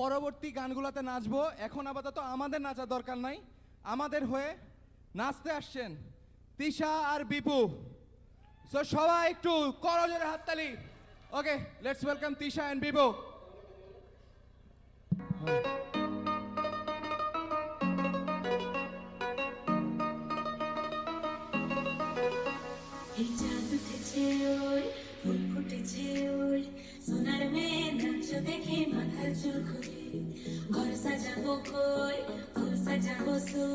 পরবর্তী গানগুলোতে নাচব। এখন আপাতত আমাদের নাচা দরকার নাই। আমাদের হয়ে নাচতে আসছেন তিশা আর বিপু। সো সবাই একটু করজোরে হাততালি। Okay let's welcome Tisha and Bipu. Hey, Corsa de você,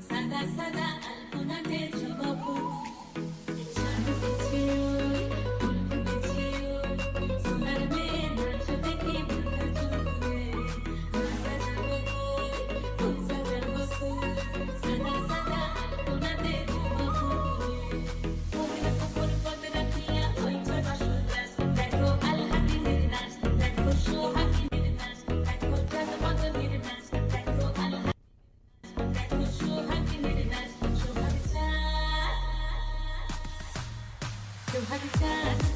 sada sada, una te chupa harder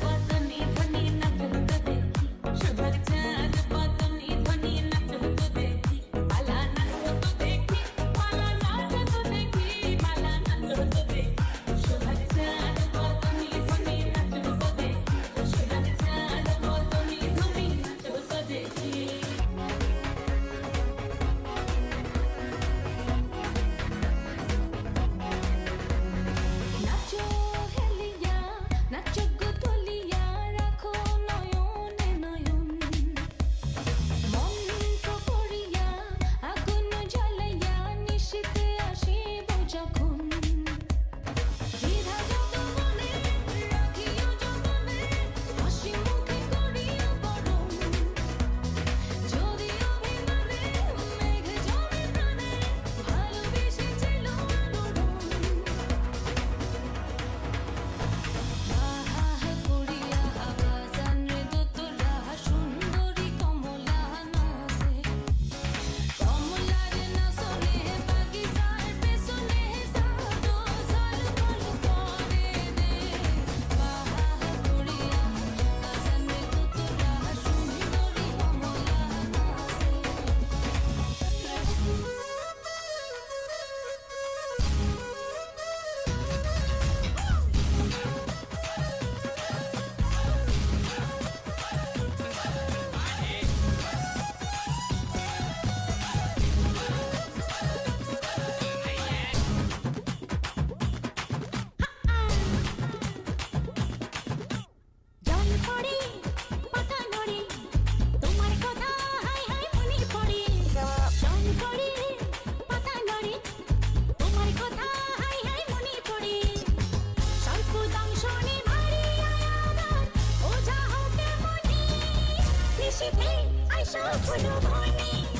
I show for no morning.